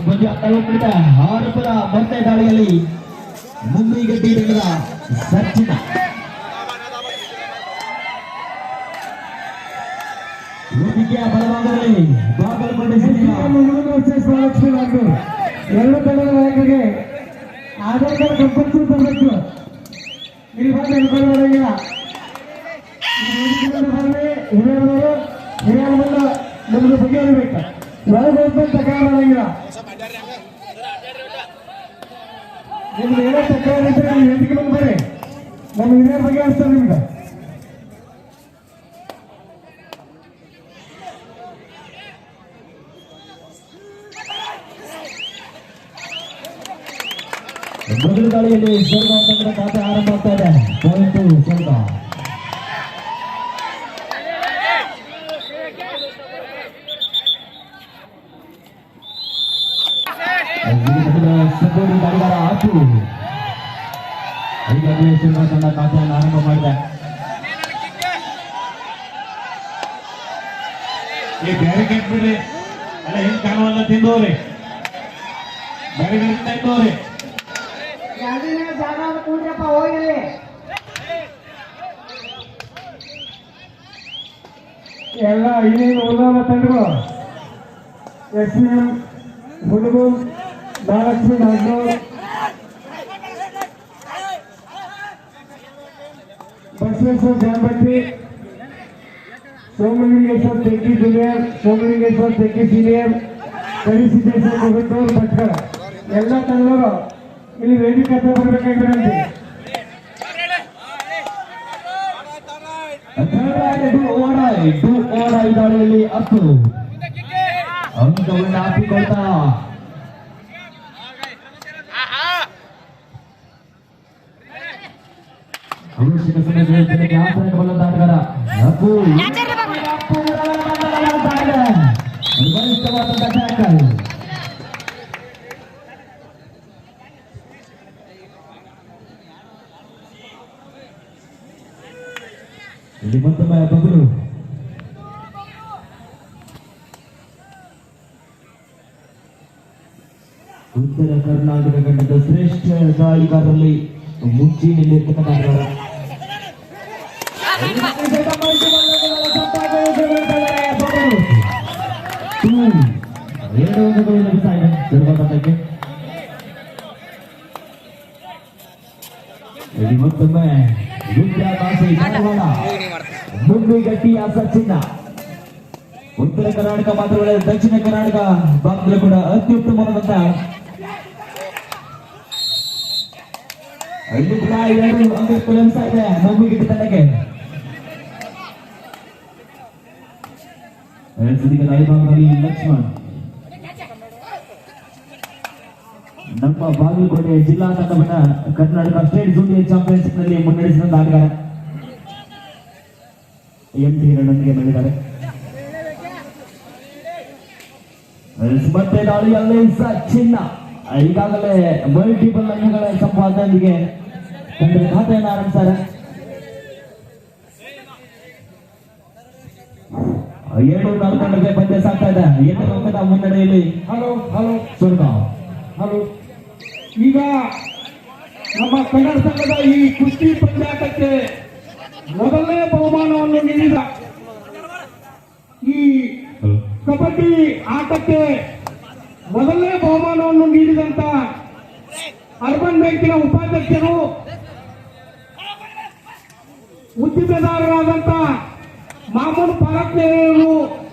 ಪಂದ್ಯ ತಲುಪಿದ ಆರೋಪದ ಮೊಟ್ಟೆ ದಾಳಿಯಲ್ಲಿ ಮುಂಬೈ ಗಡ್ಡಿ ತಂಡದ ಸಚಿನ ವೇದಿಕೆಯ ಬಲಭಾಗದಲ್ಲಿ ಬಾಗಲಕೋಟೆ ಜಿಲ್ಲೆಯ ಮಹಾಲಕ್ಷ್ಮಿ ಎರಡು ತಂಡದ ನಾಯಕರಿಗೆ ಕಾರ್ಡ್ ಕಂಪಲ್ಸರಿ ತರಬೇಕು ಇಲ್ಲಿ ಬಂದು ಹೇಳ್ಕೊಳ್ಳೋದಾಗಿಲ್ಲ ಹಿರಿಯರು ಹಿರಿಯರ ಬಂದು ಬಗೆಹರಿಬೇಕು ಒಳಗೆ ಹೋಗ್ಬೇಕು ತಕರಾರು ಮಾಡಂಗಿಲ್ಲ ನಿಮ್ದು ಏನೋ ತಕರಾರು ಇದ್ರೆ ನೀವು ವೇದಿಕೆ ಬಂದು ಬರ್ರಿ ಇದೇ ಬಗ್ಗೆ ಬಗೆಹರಿಸ್ತಾರೆ ನಿಮ್ಗೆ. ಮೊದಲ ದಾಳಿಯಲ್ಲಿ ಸ್ವರ್ಗ ಅಂತಂದ್ರೆ ಖಾತೆ ಆರಂಭ ಆಗ್ತಾ ಇದೆ. ಪಾಯಿಂಟ್ ಸ್ವರ್ಗ ಸ್ವರ್ಗ ತಂಡ ಖಾತೆಯನ್ನು ಆರಂಭ ಮಾಡಿದೆ. ಈ ಬ್ಯಾರಿಕೇಡ್ ಬಿಡ್ರಿ. ಅಲ್ಲ ಹೆಂಗ್ ಕಾಣುವಲ್ಲ ತಿಂದೋರಿ ಬ್ಯಾರಿಕೇಡ್ ತಿಂದೋರಿ ಕೂಡ್ರಪ್ಪ ಹೋಗಿರಿ ಎಲ್ಲ ಇನ್ನೇನು ಉದಾಹರಣ ತಂಡಗಳು. ಎಸ್ ಎಂ ಹುಡುಗು ಮಹಾಲಕ್ಷ್ಮಿ ನಾಗ್ನೂರ್ ಬಸವೇಶ್ವರ ಜಾಂಬಟ್ಟಿ ಸೋಮಲಿಂಗೇಶ್ವರ ತೆಗ್ಗಿ ಜೂನಿಯರ್ ಸೋಮಲಿಂಗೇಶ್ವರ ತೆಗ್ಗಿ ಸೀನಿಯರ್ ಕರಿಸಿದ್ದೇಶ್ವರ ಮುಗುಂದೂರ್ ಭಟ್ಕಳ ಎಲ್ಲ ತಂಡವರು ಇಲ್ಲಿ ವೇದಿಕೆ ಹತ್ರ ಬರ್ಬೇಕಾಗಿರಂತೆ ಇದು ಓಡಾಯ್ ಇದು ಓಡಾಯ್ ದಾಳಿಯಲ್ಲಿ ಹತ್ತು. ಅಂಕವನ್ನು ಹಾಕಿಕೊಳ್ತಾ ಅವಶ್ಯಕ ಸಮಯದಲ್ಲಿ ಆಸರೆ ಬಲ್ಲದ ಆಟಗಾರ ಅಪ್ಪು ಬಲಿಷ್ಠವಾದಂತಹ ಟ್ಯಾಕಲ್ ಇಲ್ಲಿ ಮತ್ತೊಮ್ಮೆ ಉತ್ತರ ಕರ್ನಾಟಕ ಖಂಡದ ಶ್ರೇಷ್ಠ ಮುಂಚೂಣಿಯಲ್ಲಿರ್ತಕ್ಕಂಥ ಆಟಗಾರ ಎರಡು ಇಲ್ಲಿ ಮತ್ತೊಮ್ಮೆ ವಿದ್ಯಾಭ್ಯಾಸ ಧಾರವಾಡ ಮುಂಬೈ ಗಟ್ಟಿಯ ಸಚಿನ ಉತ್ತರ ಕರ್ನಾಟಕ ಮಾತ್ರವಲ್ಲ ದಕ್ಷಿಣ ಕರ್ನಾಟಕ ಭಾಗದಲ್ಲೂ ಕೂಡ ಅತ್ಯುತ್ತಮವಾದಂತ ಇಲ್ಲಿ ಎರಡು ಲಭಿಸ್ತಾ ಇದೆ ಮುಂಬೈ ಗಟ್ಟಿ ತಂಡಕ್ಕೆ ರಾಯಭಾಗದಲ್ಲಿ ಲಕ್ಷ್ಮಣ್ ನಮ್ಮ ಬಾಗಲಕೋಟೆ ಜಿಲ್ಲಾ ತಂಡವನ್ನ ಕರ್ನಾಟಕ ಸ್ಟೇಟ್ ಜೂನಿಯರ್ ಚಾಂಪಿಯನ್ಶಿಪ್ನಲ್ಲಿ ಮುನ್ನಡೆಸಿದ ಆಟಗಾರ ಎಂ ಟಿ ಹಿರಣ್ಣನಿಗೆ ಬೆಳೆದಿದ್ದಾರೆ ಮತ್ತೆ ದಾಳಿಯಲ್ಲಿ ಚಿನ್ನ ಈಗಾಗಲೇ ಮಲ್ಟಿಪಲ್ ಅಂಕಗಳ ಸಂಪಾದನೆಗೆ ತಂಡದ ಖಾತೆಯನ್ನು ಆರಂಭಿಸ್ತಾರೆ ಏಳು ನಾಲ್ಕು ಪಂದ್ಯ ಸಾಕ್ತಾ ಇದೆ. ಅಂಕದ ಮುನ್ನಡೆಯಲ್ಲಿ ಹಲೋ ಹಲೋ ಸ್ವರ್ಗ ಹಲೋ ಈಗ ನಮ್ಮ ಕನ್ನಡ ಸಂಘದ ಈ ಕುಸ್ತಿ ಪಂದ್ಯಾಟಕ್ಕೆ ಮೊದಲನೇ ಬಹುಮಾನವನ್ನು ನೀಡಿದ ಈ ಕಬಡ್ಡಿ ಆಟಕ್ಕೆ ಮೊದಲನೇ ಬಹುಮಾನವನ್ನು ನೀಡಿದಂತ ಅರ್ಬನ್ ಬ್ಯಾಂಕಿನ ಉಪಾಧ್ಯಕ್ಷರು ಉದ್ದಿಮೆದಾರರಾದಂತ ಮಾಮೂಲು ಪಾಲಕ್ನೇರು ಈ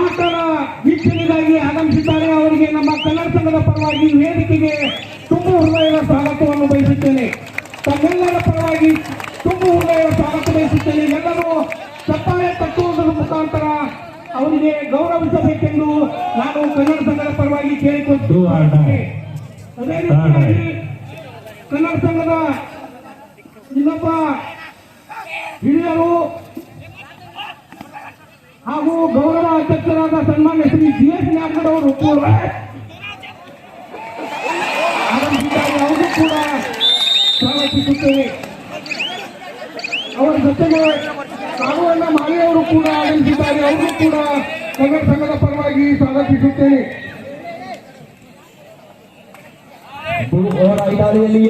ಆಟದ ವೀಕ್ಷಣೆಗಾಗಿ ಆಗಮಿಸಿದ್ದಾರೆ. ಅವರಿಗೆ ನಮ್ಮ ಕನ್ನಡ ಸಂಘದ ಪರವಾಗಿ ವೇದಿಕೆಗೆ ತುಂಬ ಹೃದಯದ ಸ್ವಾಗತವನ್ನು ಬಯಸುತ್ತೇನೆ. ತಮ್ಮೆಲ್ಲರ ಪರವಾಗಿ ತುಂಬ ಹೃದಯದ ಸ್ವಾಗತ ಬಯಸುತ್ತೇನೆ. ಎಲ್ಲರೂ ಚಪ್ಪಾಳೆ ತಟ್ಟುವುದರ ಮುಖಾಂತರ ಅವರಿಗೆ ಗೌರವಿಸಬೇಕೆಂದು ನಾನು ಕನ್ನಡ ಸಂಘದ ಪರವಾಗಿ ಕೇಳಿಕೊಂಡು ಅದೇ ರೀತಿಯಾಗಿ ಕನ್ನಡ ಸಂಘದ ಇನ್ನೊಬ್ಬ ಹಿರಿಯರು ಹಾಗೂ ಗೌರವ ಅಧ್ಯಕ್ಷರಾದ ಸನ್ಮಾನ್ಯ ಶ್ರೀ ಜಿ ಎಸ್ ನಾಗಡ್ ಅವರು ಕೂಡ ಅವರು ಕೂಡ ಸ್ವಾಗತಿಸುತ್ತೇವೆ ಅವರ ಜೊತೆಗೆ ಸಾಗುವಣ್ಣ ಮಾಳಿಯವರು ಕೂಡ ಆಗಮಿಸಿದ್ದಾರೆ ಅವರು ಕೂಡ ಕನ್ನಡ ಸಂಘದ ಪರವಾಗಿ ಸ್ವಾಗತಿಸುತ್ತೇನೆ.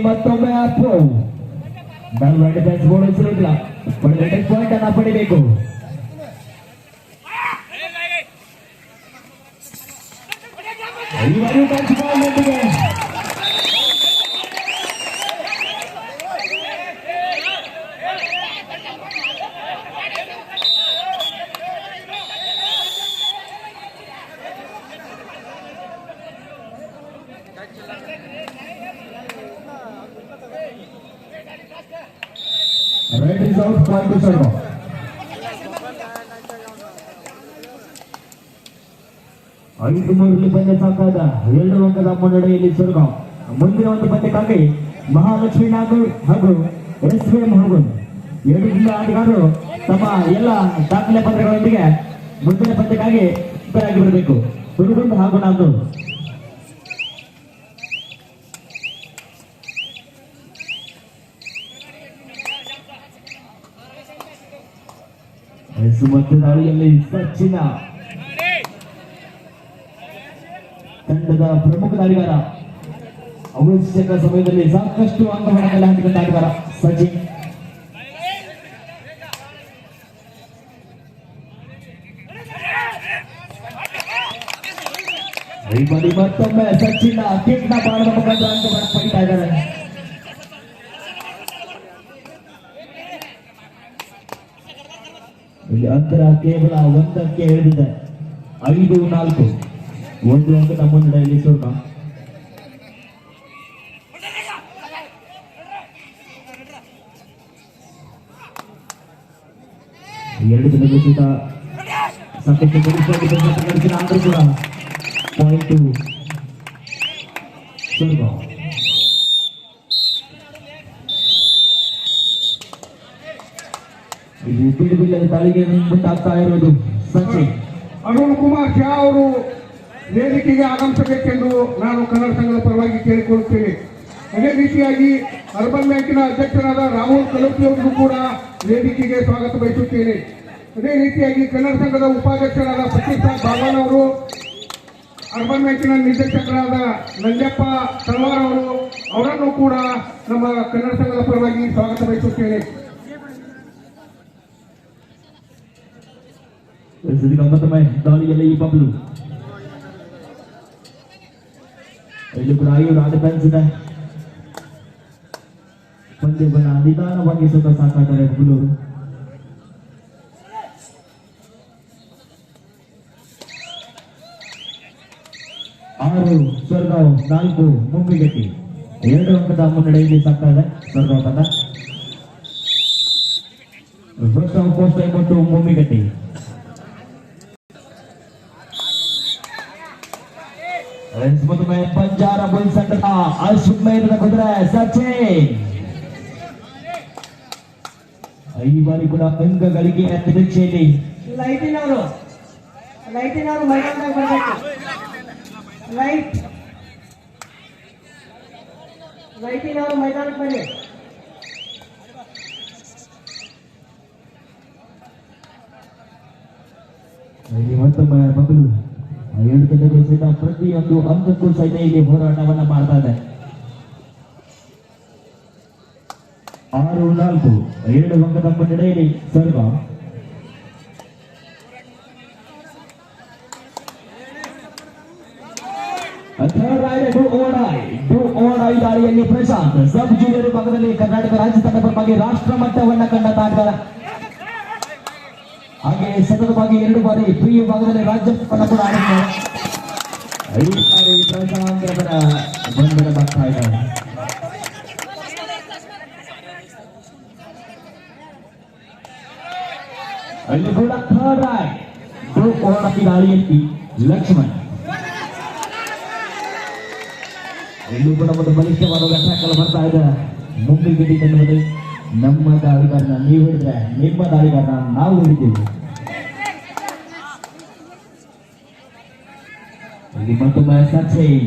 ಮತ್ತೊಮ್ಮೆ ಅಪ್ಪು ನಾನು ಪಡೆದ ಪಾಯಿಂಟ್ ಅನ್ನ ಪಡಿಬೇಕು. You are back to ಮೂರರಲ್ಲಿ ಪಂದ್ಯ ಸಾಕಾದ ಎರಡು ಅಂಕದ ಮುನ್ನಡೆಯಲ್ಲಿ ಸುರಗಾಂವ್ ಮುಂದಿನ ಒಂದು ಪಂದ್ಯಕ್ಕಾಗಿ ಮಹಾಲಕ್ಷ್ಮಿ ನಾಗೂರ್ ಹಾಗೂ ಎಸ್ ವಿ ಎಂ ಹಾಗೂ ಎರಡು ಜಿಲ್ಲಾ ಆಟಗಾರರು ತಮ್ಮ ಎಲ್ಲ ದಾಖಲೆ ಪತ್ರಗಳೊಂದಿಗೆ ಮುಂದಿನ ಪಂದ್ಯಕ್ಕಾಗಿ ಸಿದ್ಧರಾಗಿ ಬರಬೇಕು. ಹುಡುಗರು ಹಾಗೂ ನಾಗೂರ್ ಸುಮಧ್ಯ ದಾಳಿಯಲ್ಲಿ ಸಚಿನ ತಂಡದ ಪ್ರಮುಖ ದಾಳಿಗಾರ ಅವಶ್ಯಕ ಸಮಯದಲ್ಲಿ ಸಾಕಷ್ಟು ಅಂಕಗಳ ಮೇಲೆ ಹಾಕಿದಂತ ಆಟಗಾರ ಸಚಿನ್ ಬಾರಿ ಮತ್ತೊಮ್ಮೆ ಸಚಿನ್ ಅತ್ಯಂತ ನ ಬಾಳದ ಮುಖಾಂತರ ಅಂಕಗಳನ್ನು ಪಡಿತಾ ಇದ್ದಾರೆ. ಇಲ್ಲಿ ಅಂತರ ಕೇವಲ ಒಂದಕ್ಕೆ ಹೇಳಿದೆ ಐದು ನಾಲ್ಕು. ಒಂದು ಅಂಕದ ಮುನ್ನಡೆಯಲ್ಲಿ ಸ್ವರ್ಗ ಎರಡು ದಿನದ ಸಹಿತ ಸಾಕಷ್ಟು ಪರೀಕ್ಷೆಯಲ್ಲಿ ಪ್ರಯತ್ನ ನಡೆಸಿದ ಅಂತರ ಕೂಡ ಪಾಯಿಂಟ್ ಸ್ವರ್ಗ ಇದು ಬಿಡುವಿಲ್ಲದ ದಾಳಿಗೆ ಮುಂದಾಗ್ತಾ ಇರೋದು ಸಚಿನ್ ಅರುಣ್ ಕುಮಾರ್ ಶಾ ಅವರು ವೇದಿಕೆಗೆ ಆಗಮಿಸಬೇಕೆಂದು ನಾನು ಕನ್ನಡ ಸಂಘದ ಪರವಾಗಿ ಕೇಳಿಕೊಳ್ಳುತ್ತೇನೆ. ಅದೇ ರೀತಿಯಾಗಿ ಅರ್ಬನ್ ಬ್ಯಾಂಕಿನ ಅಧ್ಯಕ್ಷರಾದ ರಾಹುಲ್ ಅವರಿಗೂ ಕೂಡ ವೇದಿಕೆಗೆ ಸ್ವಾಗತ ಬಯಸುತ್ತೇನೆ. ಅದೇ ರೀತಿಯಾಗಿ ಕನ್ನಡ ಸಂಘದ ಉಪಾಧ್ಯಕ್ಷರಾದ ಸತೀಶ್ ಬಾಬಾನ್ ಅವರು, ಅರ್ಬನ್ ಬ್ಯಾಂಕಿನ ನಿರ್ದೇಶಕರಾದ ನಂಜಪ್ಪ ತಳವಾರ್ ಅವರು, ಅವರನ್ನು ಕೂಡ ನಮ್ಮ ಕನ್ನಡ ಸಂಘದ ಪರವಾಗಿ ಸ್ವಾಗತ ಬಯಸುತ್ತೇನೆ. ಇಲ್ಲಿ ಕೂಡ ಐವರು ಡಿಫೆನ್ಸ್ ಇದೆ ಪಂದ್ಯವನ್ನು ನಿಧಾನವಾಗಿ ಸ್ವಲ್ಪ ಸಾಕಾಗ್ತಾರೆ ಬೆಂಗಳೂರು ಆರು ಸ್ವರ್ಗಾವ್ ನಾಲ್ಕು ಮುಂಬಿಗಟ್ಟಿ ಎರಡು ಅಂಕದ ಮುನ್ನಡೆಯಲ್ಲಿ ಸಾಕ್ತಾ ಇದೆ ಸ್ವರ್ಗಾವ್ ತಂಡ ಫಸ್ಟ್ ಪೋಸ್ಟ್ ಮತ್ತು ಮುಂಬಿಗಟ್ಟಿ ಮತ್ತೊಮ್ಮೆ ಪಂಜಾರ ಬುಲ್ಸ್ ತಂಡದ ಅಶ್ವಮೇಧದ ಕುದುರೆ ಸಚಿನ್ ಈ ಬಾರಿ ಕೂಡ ಅಂಕ ಗಳಿಕೆಯ ನಿರೀಕ್ಷೆಯಲ್ಲಿ ಲೈಟಿನವರು ಲೈಟಿನವರು ಮೈದಾನದಾಗ ಬರಬೇಕು ಲೈಟ್ ಲೈಟಿನವರು ಮೈದಾನಕ್ಕೆ ಬನ್ನಿ ಇಲ್ಲಿ ಮತ್ತೊಮ್ಮೆ ಮಗಳು ಎರಡು ತಂಡಗಳು ಸಹಿತ ಪ್ರತಿಯೊಂದು ಅಂಕಕ್ಕೂ ಸಹಿತ ಇಲ್ಲಿ ಹೋರಾಟವನ್ನ ಮಾಡ್ತಾ ಇದೆ. ಆರು, ನಾಲ್ಕು ಎರಡು ಅಂಕದ ಮುನ್ನಡೆಯಲ್ಲಿ ಸರ್ವ. ದಾರಿಯಲ್ಲಿ ಪ್ರಶಾಂತ್, ಸಬ್ ಜೂನಿಯರ್ ಭಾಗದಲ್ಲಿ ಕರ್ನಾಟಕ ರಾಜ್ಯ ತಂಡ ಪರವಾಗಿ ರಾಷ್ಟ್ರ ಮಟ್ಟವನ್ನ ಕಂಡ ಆಟಗಾರ ಹಾಗೆ ಸತತವಾಗಿ ಎರಡು ಬಾರಿ ಪ್ರಿಯ ಭಾಗದಲ್ಲಿ ರಾಜ್ಯ ಕೂಡ ಆಡಿದ್ದಾರೆ ಐದು ಬಾರಿ ಪ್ರಶಾಂತ್ ರವರ ಬಂಧನ ಬರ್ತಾ ಇದ್ದಾರೆ ಅಲ್ಲಿ ಕೂಡ ಥರ್ಡ್ ರೈಟ್ ಡೂ ಓಡಾಕಿ ದಾಳಿಯಲ್ಲಿ ಲಕ್ಷ್ಮಣ್ ಇಲ್ಲೂ ಕೂಡ ಒಂದು ಬಲಿಷ್ಠವಾದ ಟ್ಯಾಕಲ್ ಬರ್ತಾ ಇದೆ ಮುಂದೆ ತಂಡದಲ್ಲಿ ನಮ್ಮ ದಾಳಿಗಾರನ ನೀವು ಹಿಡಿದ್ರೆ ನಿಮ್ಮ ದಾಳಿಗಾರನ ನಾವು ಇಲ್ಲಿ ಮತ್ತೊಮ್ಮೆ ಸಚಿನ್ ಏಳು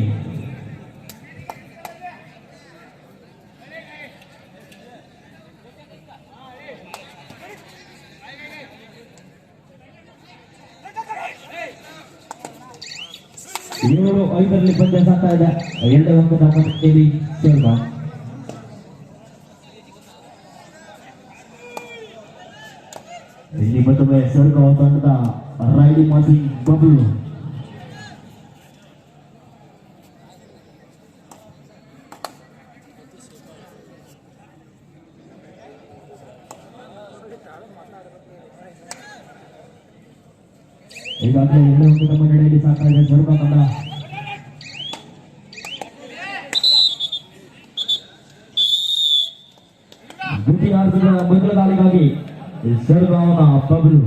ಹದಿಮೂರು ಐದರಲ್ಲಿ ಪಂದ್ಯ ಸಾಗ್ತಾ ಇದೆ ಎರಡು ಅಂಕದ ಮೊದಲನೇಲಿ ಸೇರ್ಗಾಂವ್ ಇಲ್ಲಿ ಮತ್ತೊಮ್ಮೆ ಸರ್ಗಾಂವ್ ತಂಡದ ರೈಡಿಂಗ್ ಮಾಸಿಂಗ್ ಬಬ್ಲು ಈಗಾಗಲೇ ಎಲ್ಲೋ ಒಂದು ನಮ್ಮ ನಡೆಯಲ್ಲಿ ಸಾಗ್ತಾ ಇದೆ ಸರ್ಗಾಂವ್ ತಂಡ ದ್ವಿತೀಯಾರ್ಧದ ಮೊದಲ ದಾಳಿಗಾಗಿ ಸರ್ಗಾಂವ್ನ ಬಬ್ಲು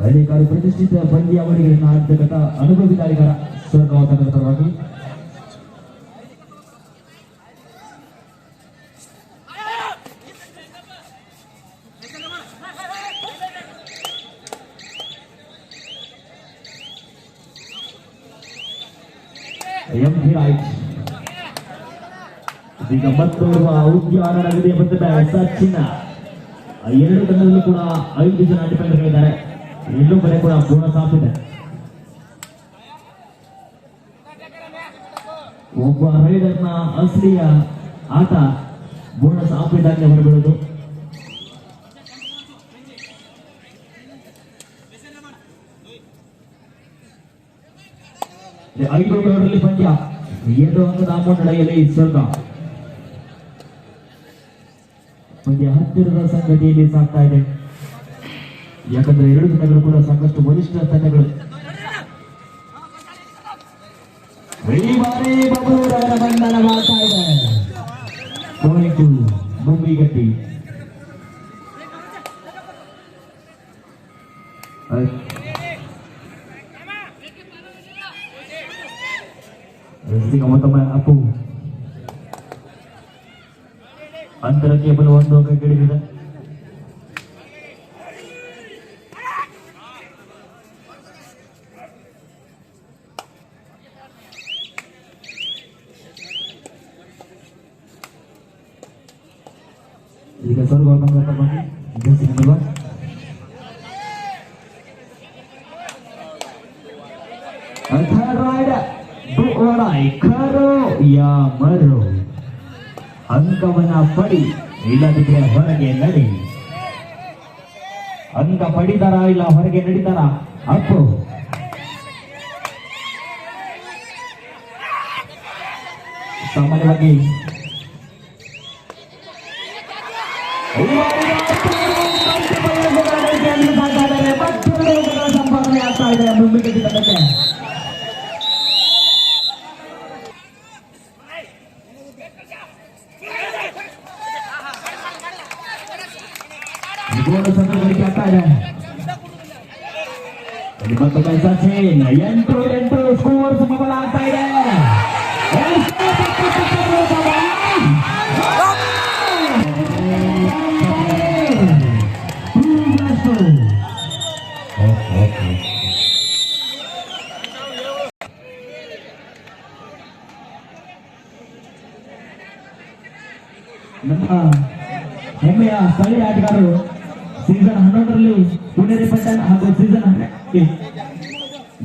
ಹಳ್ಳಿಕಾರು ಪ್ರತಿಷ್ಠಿತ ಪಂದ್ಯಾವಳಿಗಳನ್ನು ಆಡಿದ ಅನುಭವಿ ದಾಳಿಗಾರ ಸರ್ಗಾಂವ್ ಪರವಾಗಿ ಎಂ ಪಿ ರೈಟ್ ಈಗ ಮತ್ತೋರ್ವ ಉದ್ಯಾನ ನಗದಿಯ ಬಂದ ಸಚಿನ ಎರಡು ತಂಡದಲ್ಲೂ ಕೂಡ ಐದು ಜನ ಡಿಫೆಂಡರ್ಗಳಿದ್ದಾರೆ ಇನ್ನೊಬ್ಬರೇ ಕೂಡ ಪೂರ್ಣ ಆಫ್ ಇದೆ. ಒಬ್ಬ ರೈಡರ್ನ ಅಸಲಿಯ ಆಟ ಬೋನಸ್ ಆಫ್ ಇದ್ದಾಗಲೇ ಹೊರಬೀಳೋದು. ಐದು ಓವರಲ್ಲಿ ಪಂದ್ಯ. ಎರಡು ಅಂಕದ ಮುನ್ನಡೆಯಲ್ಲಿ ಸ್ವರ್ಗ ಪಂದ್ಯ ಹತ್ತಿರದ ಸಂಗತಿಯಲ್ಲಿ ಸಾಗ್ತಾ ಇದೆ. ಯಾಕಂದ್ರೆ ಎರಡು ತಂಡಗಳು ಕೂಡ ಸಾಕಷ್ಟು ಬಲಿಷ್ಠ ತಂಡಗಳು. ಈ ಬಾರಿ ಬಬಲೂರವರ ಬಂಧನ ಮಾಡ್ತಾ ಇದೆ. ಪಾಯಿಂಟು ಮುಂಬಿಗಟ್ಟಿ ಈಗ ಮತ್ತೊಮ್ಮೆ ಅಪ್ಪು ಅಂತರಕ್ಕೆ ಬಲು ಒಂದು ಅಂಕವನ್ನ ಪಡಿ ಇಲ್ಲದಿದ್ರೆ ಹೊರಗೆ ನಡಿ. ಅಂಕ ಪಡಿದಾರ ಇಲ್ಲ ಹೊರಗೆ ನಡೀತಾರ ಅಪ್ಪು. ಸಾಮಾನ್ಯವಾಗಿ ಸಂಪಾದನೆ ಆಗ್ತಾ ಇದೆ ಮುಂಬೈ ತಂಡಕ್ಕೆ ಗೋಲು ಸಂದರ್ಭಕ್ಕೆ ಆಗ್ತಾ ಇದೆ ಇಲ್ಲಿ ಮತ್ತೊಮ್ಮೆ ಸಚಿನ್ ಎಂಟು ಎಂಟು ಸ್ಕೋರ್ ಸಮಬಲ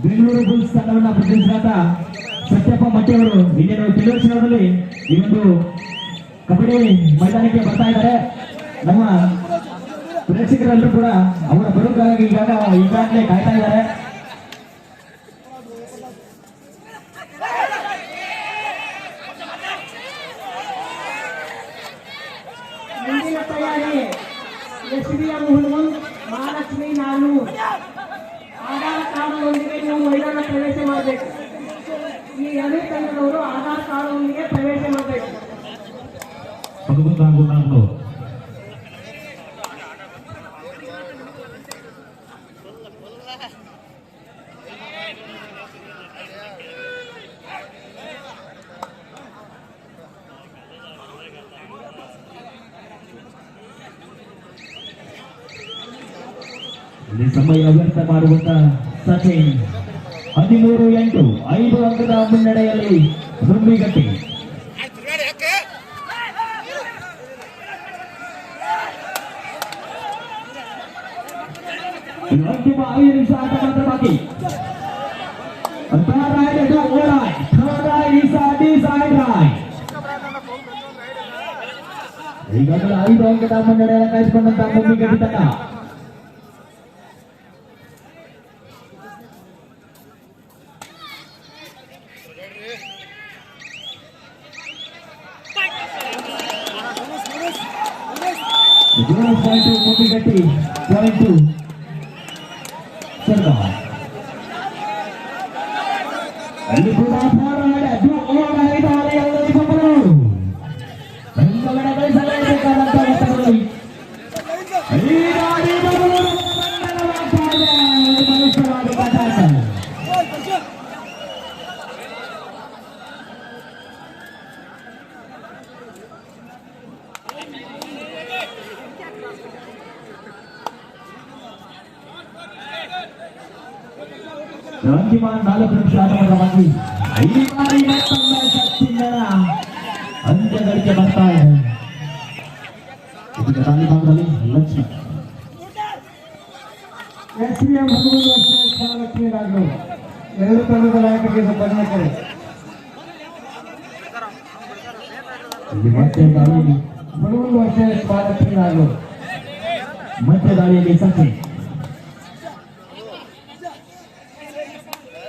ಬೆಂಗಳೂರು ಬುಲ್ಸ್ ತಂಡವನ್ನ ಪ್ರತಿನಿಧಿಸಿದ ಸತ್ಯಪ್ಪ ಮಟ್ಟಿ ಅವರು ಇನ್ನೇನು ಕೆಲವು ಕ್ಷಣದಲ್ಲಿ ಈ ಒಂದು ಕಬಡ್ಡಿ ಮೈದಾನಕ್ಕೆ ಬರ್ತಾ ಇದ್ದಾರೆ ನಮ್ಮ ಪ್ರೇಕ್ಷಕರೆಲ್ಲರೂ ಕೂಡ ಅವರ ಬರೋಕ್ಕಾಗಿ ಈಗಾಗ ಈಗಾಗಲೇ ಕಾಯ್ತಾ ಇದ್ದಾರೆ. ಪದಗುಂದ ಹಾಗೂ dibantu Pak Irsa akan terbagi. Entah rai dan orai, Thada Isa di side rai. Hingga terakhir dong kita menyerang guys penentang memikir di tengah. ಅಲ್ಲಿ ಕೂಡ ಹೋರಾಡ ಅದು ಹೋರಾಡಿದ್ದಾರೆ ಎಲ್ಲರಿಗೊಬ್ಬರು ಬೆಂಗಳೂರು ಗಳಿಸಲೇಬೇಕಾದಂತ ಒತ್ತಡಗಳು ಈ ಗಾಡಿ ಬರುವುದು ಮಂಗಲವಾಗ್ತಾ ಇದೆ. ಇದು ಮನುಷ್ಯವಾದ ಪದಾರ್ಥ. ಅಂತಿಮ ನಾಲ್ಕು ನಿಮಿಷ ಆಟವಾದ ಬಾಕಿ ಈ ಬಾರಿ ಮತ್ತೊಮ್ಮೆ ಶಕ್ತಿಯಿಂದ ಅಂತ್ಯಗಳಿಗೆ ಬರ್ತಾ ಇದೆ ತಾಲಿ ಭಾಗದಲ್ಲಿ ಲಕ್ಷ್ಮಿ ಮಹಾಲಕ್ಷ್ಮೀರಾಜು ಎರಡು ತಂಡದ ನಾಯಕರಿಗೆ ಇಲ್ಲಿ ಮತ್ತೆ ದಾಳಿಯಲ್ಲಿ. ಹದಿಮೂರು ವರ್ಷ ಮಹಾಲಕ್ಷ್ಮೀರಾಜು ಮತ್ತೆ ದಾಳಿಯಲ್ಲಿ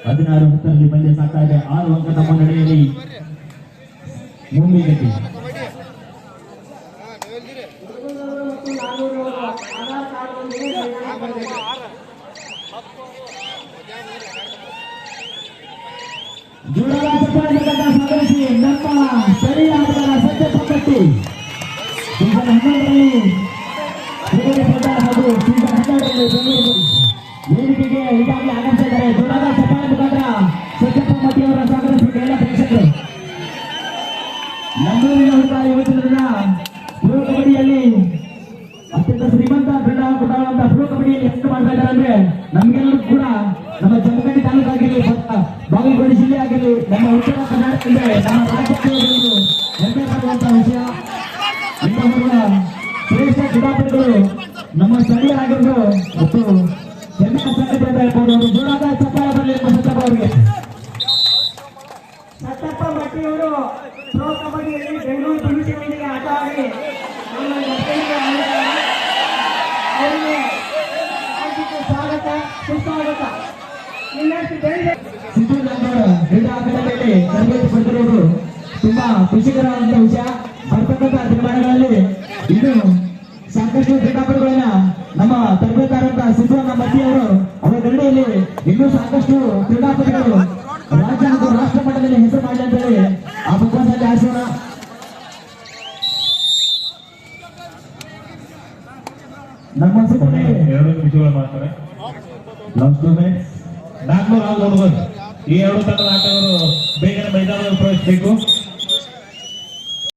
ಹದಿನಾರು ಹತ್ತರಲ್ಲಿ ಇದೆ. ಆರು ಅಂಕದ ಮುನ್ನಡೆಯಲ್ಲಿ ಮುಂಬೈಗಟ್ಟಿ ಮತ್ತು ಸಾಧಿಸಿ ನಮ್ಮ ಸ್ಥಳೀಯ ಆಟಗಾರ ಸತ್ಯ ಪಕ್ಕಟ್ಟಿ ಸೀಸನ್ ಹನ್ನೊಂದರಲ್ಲಿ ಪ್ರಚಾರ ಹಾಗೂ ಮುಖಾಂತರ ನಮ್ಮೂರಿನ ದಿನ ಪ್ರೋ ಕಬಡ್ಡಿಯಲ್ಲಿ ಅತ್ಯಂತ ಶ್ರೀಮಂತ ಕ್ರೀಡಾಕೂಟಗಳಂತ ಪ್ರೋ ಕಬಡ್ಡಿಯಲ್ಲಿ ಎಷ್ಟು ಮಾಡ್ತಾ ಇದ್ದಾರೆ ಅಂದ್ರೆ ನಮ್ಗೆಲ್ಲರೂ ಕೂಡ ನಮ್ಮ ಜಮಖಂಡಿ ತಾಲೂಕು ಆಗಿರಲಿ ಬಾಗಲಕೋಟೆ ಜಿಲ್ಲೆ ಆಗಿರಲಿ, ನಮ್ಮ ಉತ್ತರ ಕರ್ನಾಟಕದಿಂದ ನಮ್ಮ ರಾಜ್ಯಕ್ಕೆ ವಿಷಯ. ಶ್ರೇಷ್ಠ ಕ್ರೀಡಾಪಟುಗಳು ನಮ್ಮ ಸ್ಥಳೀಯರಾಗಿರೋದು ಮತ್ತು ಹೆಮ್ಮೆಯ ಸಂಗತಿ ಅಂತ ಜೋರಾದ ಚಪ್ಪಾಳೆ ಬರಲಿ ಸತ್ತಪ್ಪ ಮಟ್ಟಿಯವರು ಪ್ರೋ ಕಬಡ್ಡಿಯಲ್ಲಿ ಬೆಂಗಳೂರು ಡಿವಿಷನ್ಗೆ ಆಟ ಆಡಿ ನಮ್ಮ ಜೊತೆಗೆ ಆಡಿದ್ದಾರೆ. ಅವರಿಗೆ ಹಾರ್ದಿಕ ಸ್ವಾಗತ ಸುಸ್ವಾಗತ ಬೆಳೆದ ಸಿದ್ದರಾಮಯ್ಯ ಕ್ರೀಡಾ ಅಕಾಡೆಮಿಯಲ್ಲಿ ತರಬೇತಿ ಪಡೆದಿರುವುದು ತುಂಬಾ ಖುಷಿಕರವಾದಂತಹ ವಿಷಯ. ಬರ್ತಕ್ಕಂಥ ದಿನಮಾನಗಳಲ್ಲಿ ಇನ್ನು ಸಾಕಷ್ಟು ಕ್ರೀಡಾಪಟುಗಳನ್ನ ನಮ್ಮ ತರಬೇತಾರಂತ ಸಿದ್ದರಾಮ ಮಟ್ಟಿ ಅವರು ಅವರ ಗರಡಿಯಲ್ಲಿ ಇನ್ನೂ ಸಾಕಷ್ಟು ಕ್ರೀಡಾಪಟುಗಳು ನಾಲ್ಕುನೂರ ಈ ಎರಡು ತಂಡದ ಆಟಗಾರರು ಬೇಗನೆ ಮೈದಾನದಲ್ಲಿ ಪ್ರವೇಶಿಸಬೇಕು.